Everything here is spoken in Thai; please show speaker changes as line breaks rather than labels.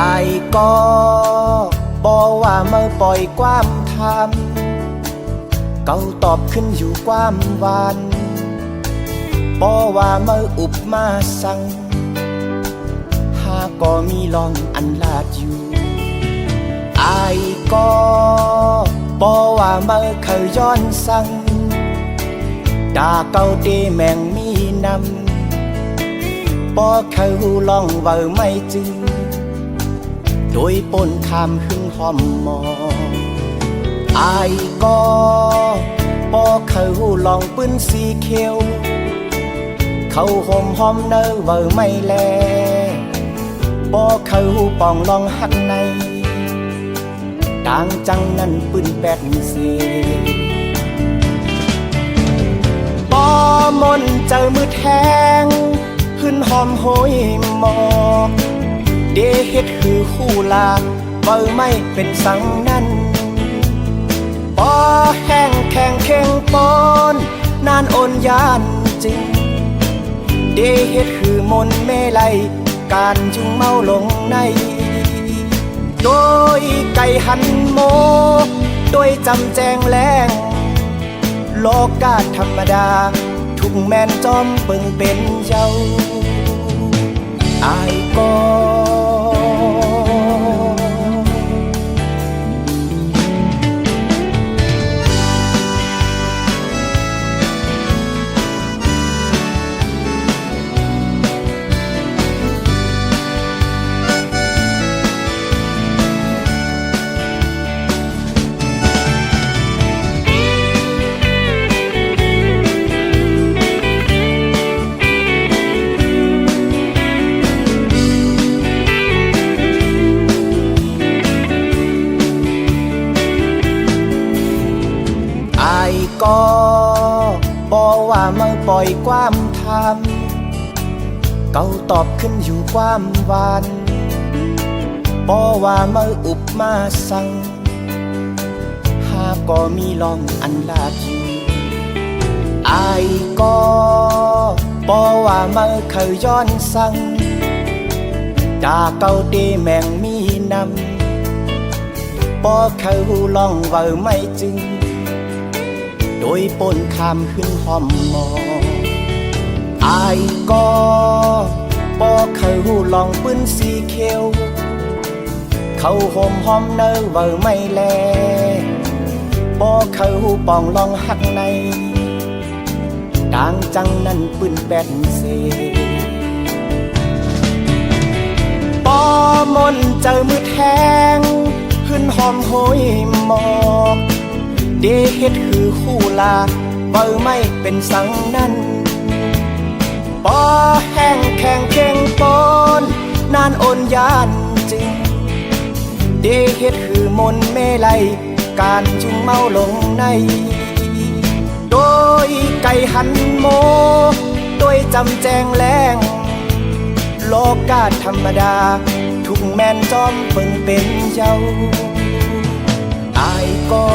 อายก็บอกว่าเมื่อปล่อยความทำเก่าตอบขึ้นอยู่ความวานบอกว่าเมื่ออุบมาสั่งหาก็มีลองอันลาดอยู่อายก็บอกว่าเมื่อเคยย้อนสั่งดาเก่าเดแมงมีนำบ่เคยหูลองเว้าไม่จึง โดยปนคำหึงหอมมองอายก็บ่เคยหูลองปืนสีเขียว เขาห่มหอมเนอเว้าไม่แลบ่เคยหูปองลองหักในต่างจังนั้นปืนแปดเสบ่มนเจอมือแทงหึนหอมโหยหมอก เดเฮ็ดคือคู่ลาเบาไม่เป็นสังนั้นปอแห้งแข็งเข่งปอนนานโอนยานจริง เดเฮ็ดคือมนเมลัยการจุงเมาลงใน โดยไก่หันโม โดยจำแจงแรงโลกาธรรมดา ทุกแมนจอมเปิงเป็นเจ้าอายก็ ปล่อยความทำเก่าตอบขึ้นอยู่ความหวานบอว่ามื่ออุบมาสั่งหาก็มีลองอันลาดอยู่อายก็บอว่ามื่อเคยย้อนสั่งดาเก่าเดแมงมีนำบ่เคยหูลองเว้าไม่จึง โดยปนคำหึงหอมมองอายก็บ่เคยหูลองปืนสีเขียว เขาห่มหอมเนอเว้าไม่แลบ่เคยหูปองลองหักในต่างจังนั้นปืนแปดเซปอมนเจอมือแทงหึนหอมโหยหมอก เดเฮ็ดคือคู่ลาเบาไม่เป็นสังนั้นปอแห้งแข็งเข่งปอนนานโอนยานจึงเดเฮ็ดคือมนเมลัยการจุงเมาลงใน โดยไก่หันโม โดยจำแจงแรงโลกาธรรมดา ทุกแมนจอมเปิงเป็นเจ้าอายก็